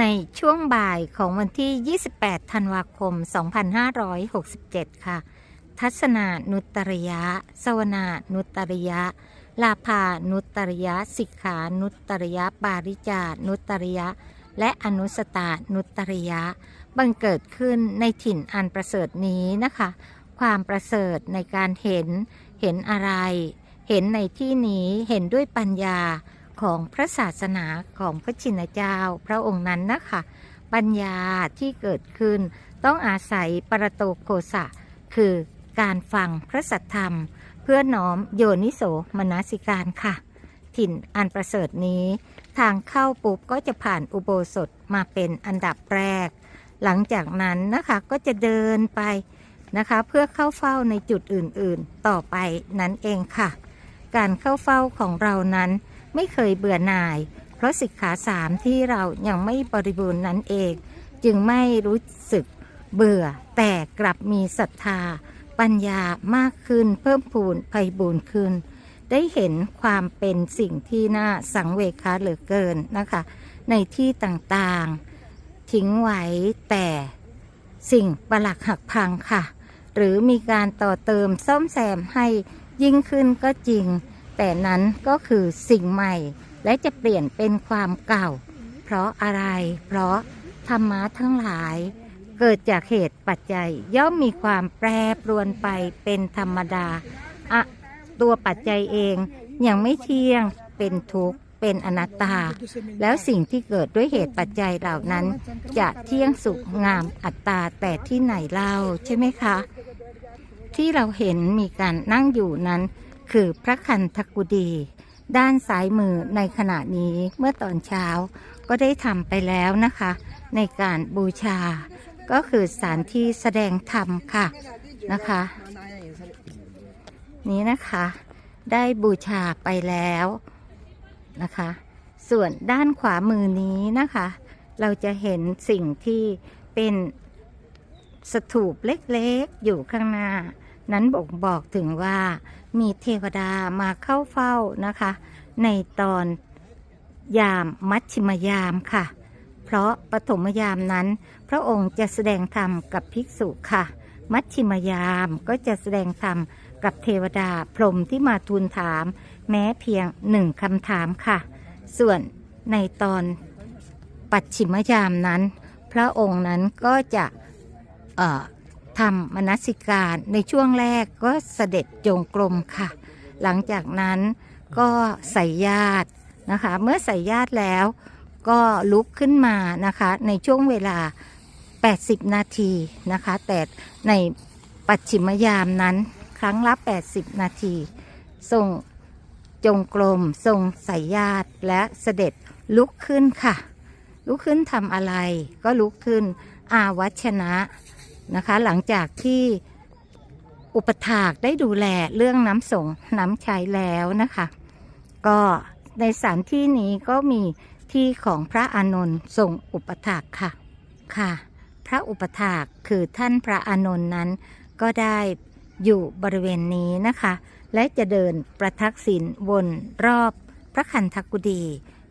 ในช่วงบ่ายของวันที่ 28 ธันวาคม 2567 ค่ะ ทัศนานุตริยะ สวนานุตริยะ ลาภานุตริยะ สิกขานุตริยะ ปาริจานุตริยะ และอนุสตานุตริยะ บังเกิดขึ้นในถิ่นอันประเสริฐนี้นะคะ ความประเสริฐในการเห็น เห็นอะไร เห็นในที่นี้ เห็นด้วยปัญญา ของพระศาสนาของพระชินเจ้าพระองค์นั้นนะคะปัญญาที่เกิดขึ้น ต้องอาศัยปรโตโคสะ คือการฟังพระสัทธรรม เพื่อน้อมโยนิโสมนสิการค่ะ ถิ่นอันประเสริฐนี้ ทางเข้าปุ๊บก็จะผ่านอุโบสถมาเป็นอันดับแรก หลังจากนั้นนะคะก็จะเดินไปนะคะ เพื่อเข้าเฝ้าในจุดอื่นๆ ต่อไปนั้นเองค่ะ การเข้าเฝ้าของเรานั้น ไม่เคยเบื่อหน่าย เพราะสิกขาสามที่เรายังไม่บริบูรณ์นั้นเอง จึงไม่รู้สึกเบื่อ แต่กลับมีศรัทธา ปัญญามากขึ้นเพิ่มพูนไพบูรณ์ขึ้น ได้เห็นความเป็นสิ่งที่น่าสังเวชเหลือเกินนะคะ ในที่ต่างๆ ทิ้งไว้แต่สิ่งประหลักหักพังค่ะ หรือมีการต่อเติมซ่อมแซมให้ยิ่งขึ้นก็จริง แต่นั้นก็คือสิ่งใหม่ และจะเปลี่ยนเป็นความเก่า เพราะอะไร เพราะธรรมะทั้งหลาย เกิดจากเหตุปัจจัย ย่อมมีความแปรปรวนไปเป็นธรรมดาอะตัวปัจจัยเองยังไม่เที่ยงเป็นทุกข์เป็นอนัตตา แล้วสิ่งที่เกิดด้วยเหตุปัจจัยเหล่านั้น จะเที่ยงสุขงามอัตตาแต่ที่ไหนเล่าใช่ไหมคะ ที่เราเห็นมีการนั่งอยู่นั้น คือพระคันธกุดี ด้านซ้ายมือในขณะนี้เมื่อตอนเช้าก็ได้ทำไปแล้วนะคะ ในการบูชา ก็คือสถานที่แสดงธรรมค่ะนะคะ นี้นะคะ ได้บูชาไปแล้วนะคะ ส่วนด้านขวามือนี้นะคะ เราจะเห็นสิ่งที่เป็นสถูปเล็กๆอยู่ข้างหน้า นั้นบ่งบอกถึงว่ามีเทวดามาเข้าเฝ้านะคะ ในตอนยามมัชชิมยามค่ะ เพราะปฐมยามนั้น พระองค์จะแสดงธรรมกับภิกษุค่ะ มัชชิมยามก็จะแสดงธรรมกับเทวดาพรหมที่มาทูลถาม แม้เพียงหนึ่งคำถามค่ะ ส่วนในตอนปัจฉิมยามนั้น พระองค์นั้นก็จะเอ่อ ทำมนสิการในช่วงแรกก็เสด็จจงกรมค่ะ หลังจากนั้นก็ใส่ญาตินะคะ เมื่อใส่ญาติแล้วก็ลุกขึ้นมานะคะ ในช่วงเวลา 80 นาทีนะคะ แต่ในปัจฉิมยามนั้นครั้งละ 80 นาทีทรงจงกรมทรงใส่ญาติและเสด็จลุกขึ้นค่ะ ลุกขึ้นทำอะไรก็ลุกขึ้นอาวัชนะ นะคะ หลังจากที่อุปถากได้ดูแลเรื่องน้ำสงน้ำใช้แล้วนะคะ ก็ในสถานที่นี้ก็มีที่ของพระอานนท์ทรงอุปถากค่ะค่ะ พระอุปถากคือท่านพระอานนท์นั้นก็ได้อยู่บริเวณนี้นะคะ และจะเดินประทักษิณวนรอบพระคันธกุฎี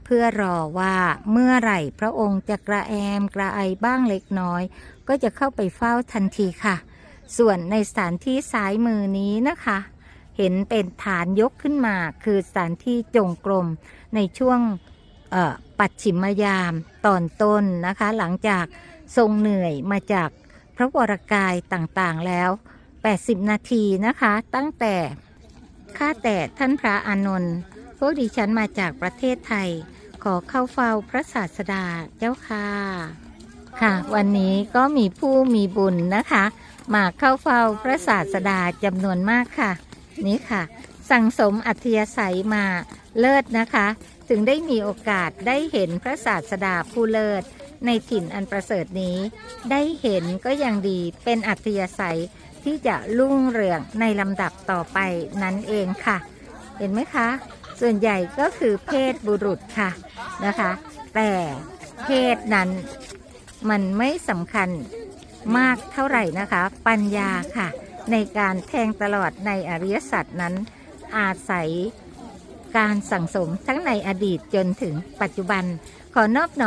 เพื่อรอว่าเมื่อไหร่พระองค์จะกระแอมกระไอบ้างเล็กน้อย ก็จะเข้าไปเฝ้าทันทีค่ะ ส่วนในสถานที่ซ้ายมือนี้นะคะ เห็นเป็นฐานยกขึ้นมา คือสถานที่จงกรมในช่วงปัดฉิมยามตอนต้นนะคะ หลังจากทรงเหนื่อยมาจากพระวรกายต่างๆแล้ว 80 นาทีนะคะ ตั้งแต่ข้าแต่ท่านพระอานนท์ พวกดิฉันมาจากประเทศไทย ขอเข้าเฝ้าพระศาสดาเจ้าค่ะ ค่ะ วันนี้ก็มีผู้มีบุญนะคะ มาเข้าเฝ้าพระศาสดาจำนวนมากค่ะ นี่ค่ะ สั่งสมอัธยาศัยมาเลิศนะคะ ถึงได้มีโอกาสได้เห็นพระศาสดาผู้เลิศ ในถิ่นอันประเสริฐนี้ ได้เห็นก็ยังดีเป็นอัธยาศัยที่จะรุ่งเรืองในลำดับต่อไปนั้นเองค่ะ เห็นไหมคะ ส่วนใหญ่ก็คือเพศบุรุษค่ะนะคะ แต่เพศนั้นมันไม่สำคัญมากเท่าไหร่นะคะ ปัญญาค่ะ ในการแทงตลอดในอริยสัจนั้น อาศัยการสั่งสมทั้งในอดีตจนถึงปัจจุบันขอนอบน้อม